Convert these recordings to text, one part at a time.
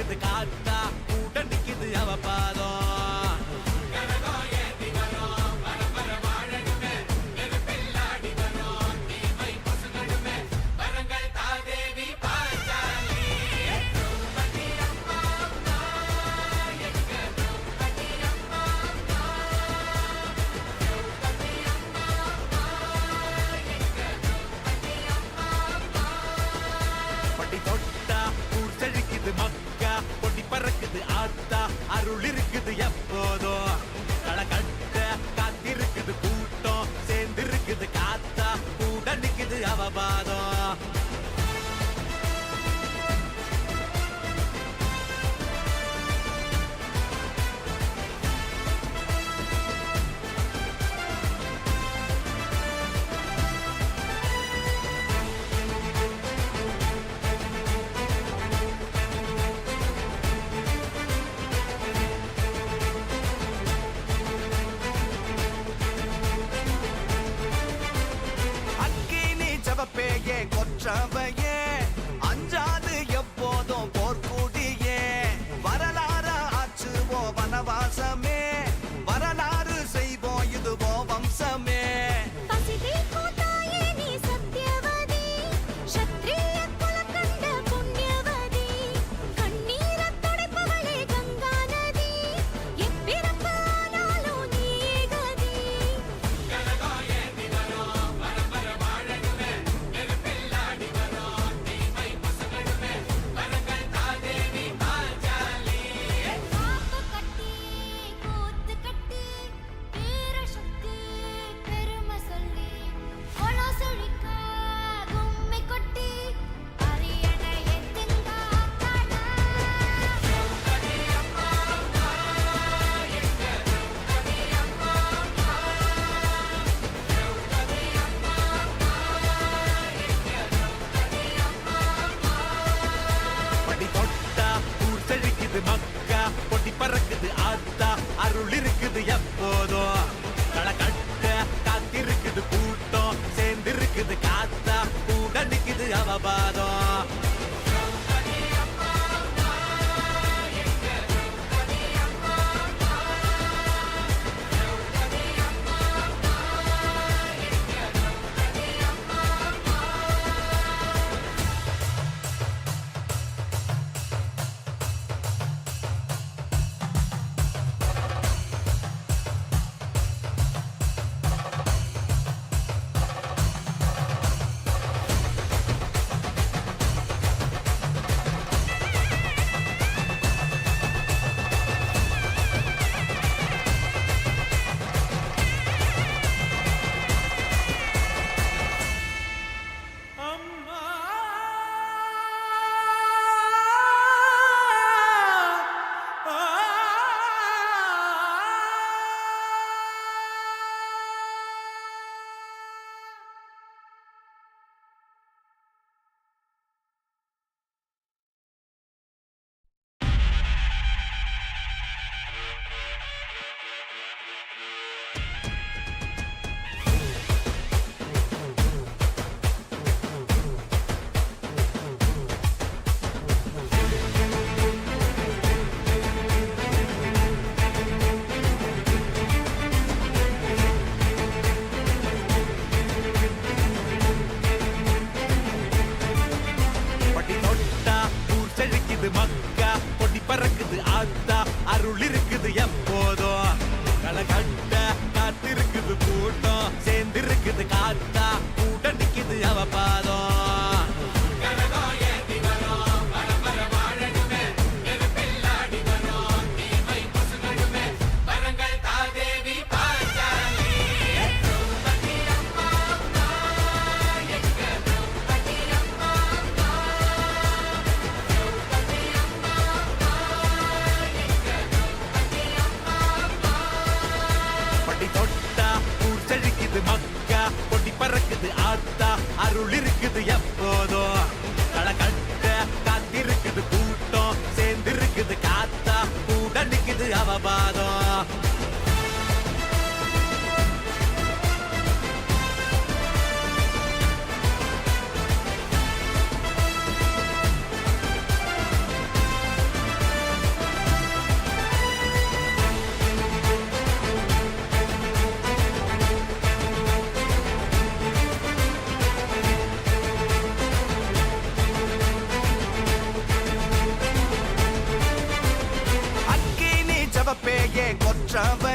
get the god sábado. travel. lullaby நிக்குது காருதா கூட நிக்குது அவ பாதம். travel.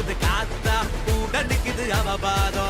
சேர்ந்திருக்குது காத்தா கூட நிக்குது அவபாதம்.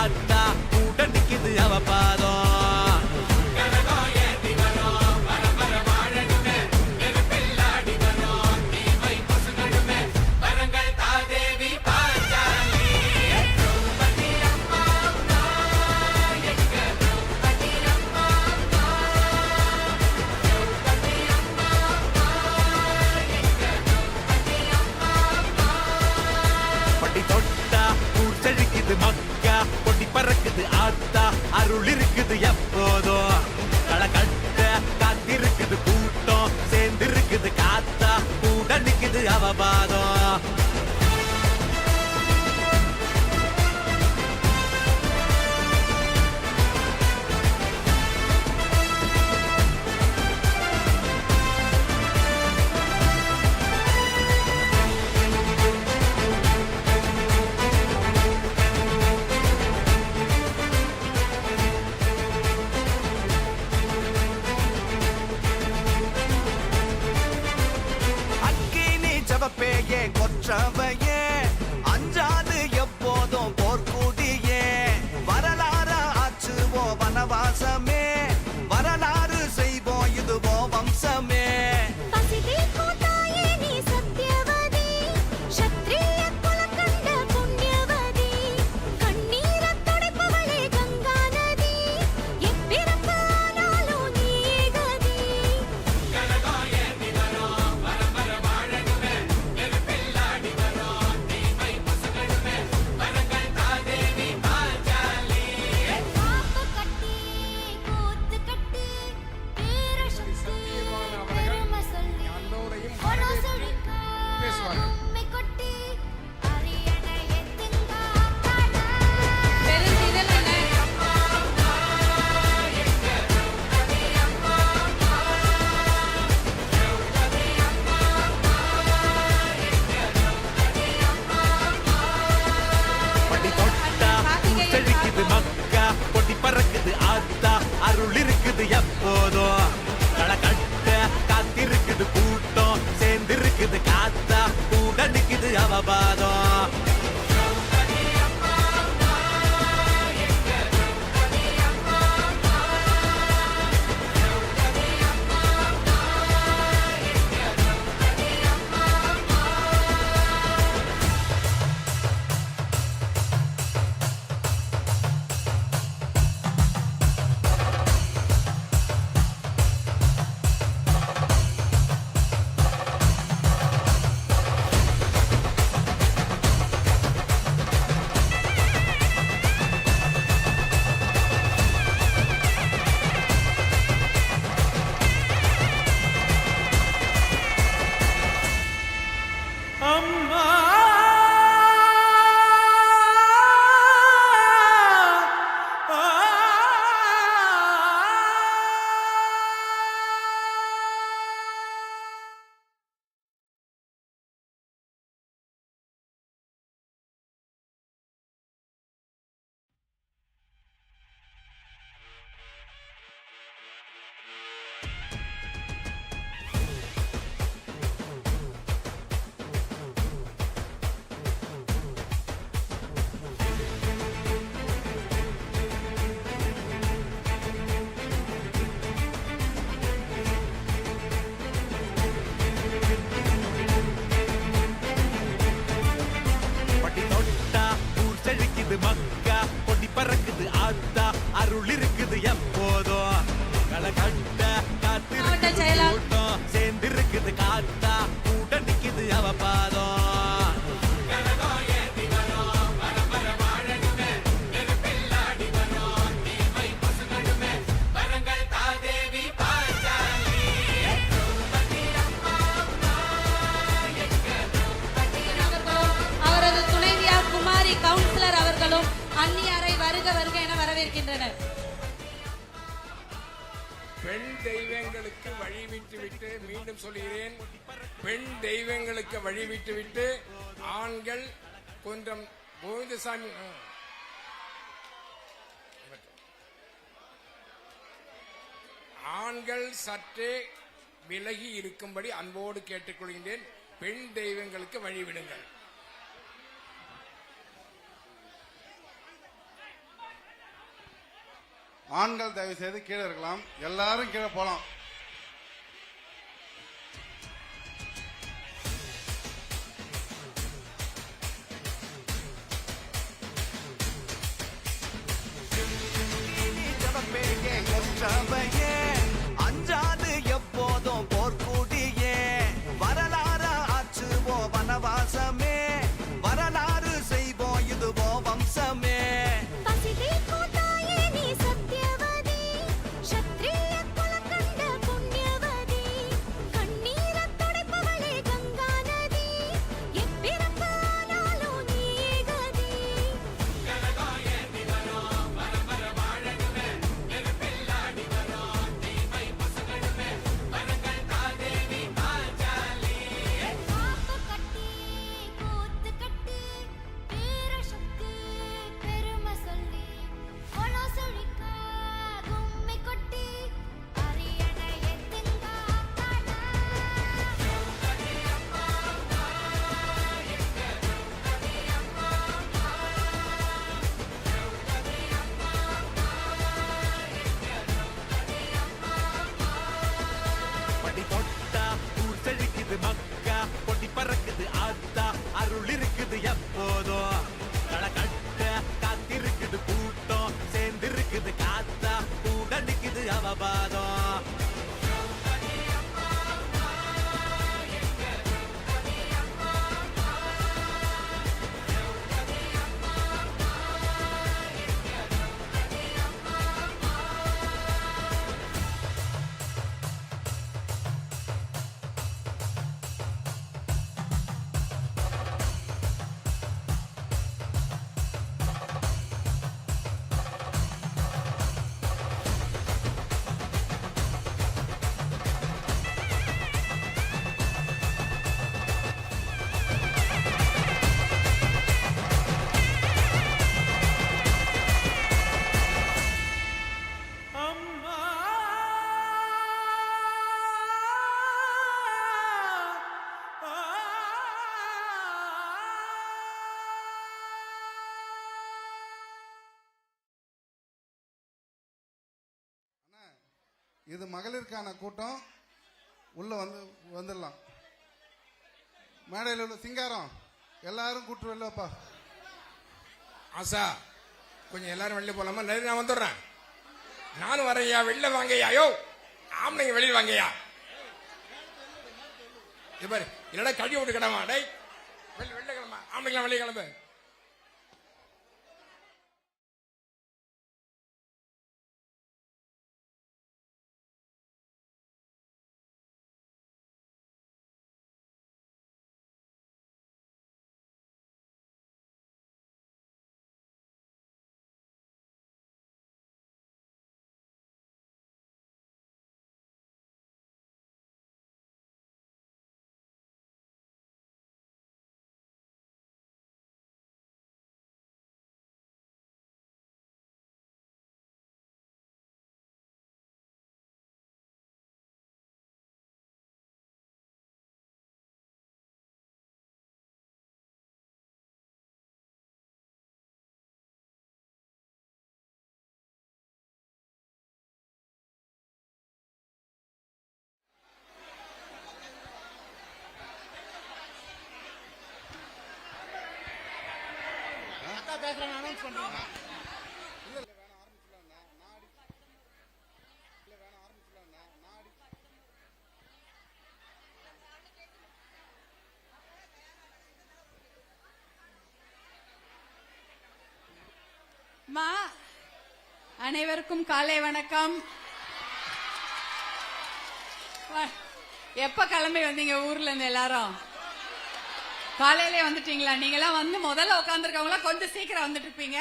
சேர்ந்திருக்குது ஜபப்பேயே கூட்டம் சேர்ந்திருக்குது காத்தா கூட நிக்குது அவ பாதம். விட்டு மீண்டும் சொல்கிறேன் பெண் தெய்வங்களுக்கு வழிவிட்டு விட்டு ஆண்கள் கொஞ்சம் கோவிந்தசாமி ஆண்கள் சற்றே விலகி இருக்கும்படி அன்போடு கேட்டுக்கொள்கின்றேன். பெண் தெய்வங்களுக்கு வழிவிடுங்கள். ஆண்கள் தயவு செய்து கீழே இருக்கலாம். எல்லாரும் கீழே போலாம் time, baby. un இது மகளிருக்கான கூட்டம். உள்ள வந்து வந்துடலாம். மேடையில் உள்ள சிங்காரம். எல்லாரும் கூட்டு வரலப்பா ஆசா கொஞ்சம் எல்லாரும் வெளில போலாமா? நிறைய நான் வந்துடுறேன். நானும் வரையா வெளில வாங்கய்யா. யோ ஆம்பளைங்க வெளியில் வாங்கய்யா. இது பாரு இல்லடா கழுவி விட்டு கிடமா டேய் வெளில வெளில கிளம்பா ஆம்பளைங்களா வெளியே கிளம்பு. மா அனைவருக்கும் காலை வணக்கம். எப்ப கிளம்பி வந்தீங்க ஊர்ல இருந்து எல்லாரும்? காலையிலே வந்துட்டீங்களா? நீங்களாம் வந்து முதல்ல உட்காந்துருக்கவங்களாம் கொஞ்சம் சீக்கிரம் வந்துட்டு இருப்பீங்க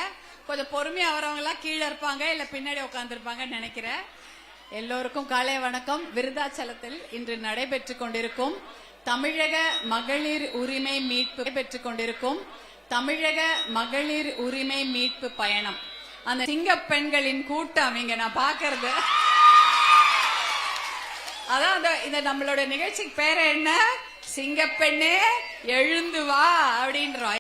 கொஞ்சம் பொறுமையா வரவங்க எல்லாம் கீழே இருப்பாங்க இல்ல பின்னாடி உட்காந்துருப்பாங்கன்னு நினைக்கிறேன். எல்லோருக்கும் காலை வணக்கம். விருதாச்சலத்தில் இன்று நடைபெற்று கொண்டிருக்கும் தமிழக மகளிர் உரிமை மீட்பு பெற்றுக் கொண்டிருக்கும் தமிழக மகளிர் உரிமை மீட்பு பயணம். அந்த சிங்க பெண்களின் கூட்டம் இங்க நான் பாக்குறது அதான் இந்த நம்மளோட நிகழ்ச்சிக்கு பேர் என்ன? சிங்கப்பெண்ணே எழுந்து வா அப்படின்றோம்.